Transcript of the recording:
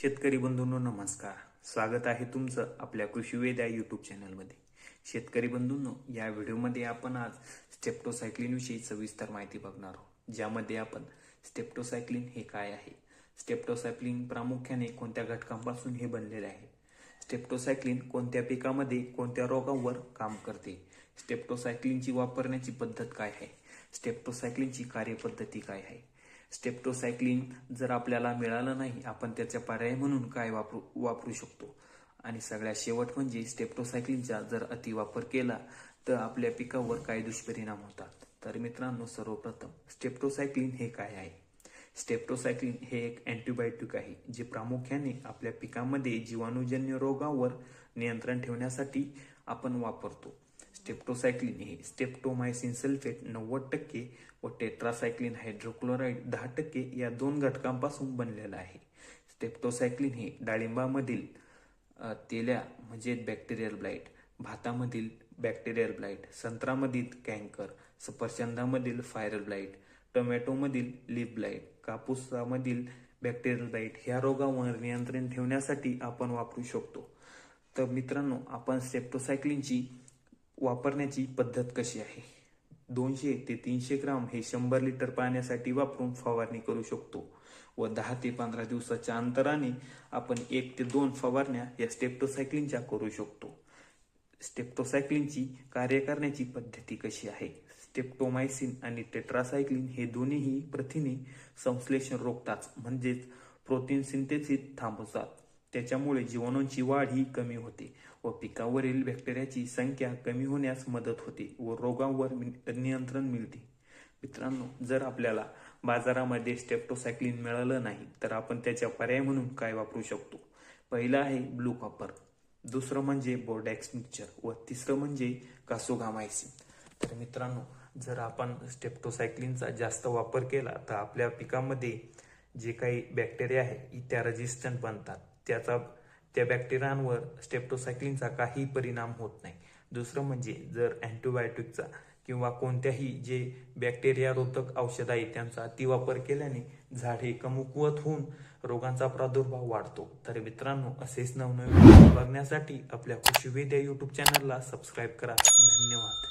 शेतकरी बंधूंनो नमस्कार. स्वागत आहे तुमचं आपल्या कृषीवेद या यूट्यूब चॅनलमध्ये शेतकरी बंधूंनो या व्हिडिओमध्ये आपण आज स्टेप्टोसायक्लिनविषयी सविस्तर माहिती बघणार आहोत ज्यामध्ये आपण स्टेप्टोसायक्लिन हे काय आहे? स्टेप्टोसायक्लिन प्रामुख्याने कोणत्या घटकांपासून हे बनलेले आहे? स्टेप्टोसायक्लिन कोणत्या पिकामध्ये कोणत्या रोगांवर काम करते? स्टेप्टोसायक्लिनची वापरण्याची पद्धत काय आहे? स्टेप्टोसायक्लिनची कार्यपद्धती काय आहे? स्टेप्टोसायक्लिन जर आपल्याला मिळालं नाही आपण त्याचा पर्याय म्हणून काय वापरू वापरू शकतो? आणि सगळ्यात शेवट म्हणजे स्टेप्टोसायक्लिनचा जर अतिवापर केला तर आपल्या पिकावर काय दुष्परिणाम होतात? तर मित्रांनो सर्वप्रथम स्टेप्टोसायक्लिन हे काय आहे? स्टेप्टोसायक्लिन हे एक अँटीबायोटिक आहे जे प्रामुख्याने आपल्या पिकामध्ये जीवाणूजन्य रोगावर नियंत्रण ठेवण्यासाठी आपण वापरतो. स्टेप्टोसायक्लिन हे स्टेप्टोमायसिन सल्फेट नव्वद टक्के व टेट्रासायक्लिन हायड्रोक्लोराईड दहा टक्के या दोन घटकांपासून बनलेलं आहे. स्टेप्टोसायक्लिन हे डाळिंबामधील तेल्या म्हणजे बॅक्टेरियल ब्लाइट भातामधील बॅक्टेरियल ब्लाइट संत्रामधील कँकर सफरचंदामधील फायरल ब्लाइट टोमॅटोमधील लिप ब्लाइट कापूसामधील बॅक्टेरियल ब्लाइट ह्या रोगावर नियंत्रण ठेवण्यासाठी आपण वापरू शकतो. तर मित्रांनो आपण स्टेप्टोसायक्लिनची वापरण्याची पद्धत कशी आहे? दोनशे ते तीनशे ग्राम हे शंभर लिटर पाण्यासाठी वापरून फवारणी करू शकतो व दहा ते पंधरा दिवसाच्या अंतराने आपण एक ते दोन फवारण्या या स्टेप्टोसायक्लिनच्या करू शकतो. स्टेप्टोसायक्लिनची कार्य करण्याची पद्धती कशी आहे? स्टेप्टोमायसिन आणि टेट्रासायक्लिन हे दोन्हीही प्रथिने संश्लेषण रोखतात म्हणजेच प्रोटीन सिंथेसिस थांबवतात. त्याच्यामुळे जीवाणूंची वाढ ही कमी होते व पिकावरील बॅक्टेरियाची संख्या कमी होण्यास मदत होते व रोगांवर नियंत्रण मिळते. मित्रांनो जर आपल्याला बाजारामध्ये स्टेप्टोसायक्लिन मिळालं नाही तर आपण त्याच्या पर्याय म्हणून काय वापरू शकतो? पहिलं आहे ब्लू कॉपर दुसरं म्हणजे बोर्डॅक्स मिक्सचर व तिसरं म्हणजे कासोगामायसिन तर मित्रांनो जर आपण स्टेप्टोसायक्लिनचा जास्त वापर केला तर आपल्या पिकामध्ये जे काही बॅक्टेरिया आहे त्या रेजिस्टंट बनतात. त्याचा त्या बॅक्टेरियांवर स्टेप्टोसायक्लिनचा काही परिणाम होत नाही. दुसरं म्हणजे जर अँटीबायोटिकचा किंवा कोणत्याही जे बॅक्टेरिया रोधक औषध आहे त्यांचा अतिवापर केल्याने झाडे कमकुवत होऊन रोगांचा प्रादुर्भाव वाढतो. तर मित्रांनो असेच नवनवीन बघण्यासाठी आपल्या कृषीवेद या यूट्यूब चॅनलला सबस्क्राईब करा. धन्यवाद.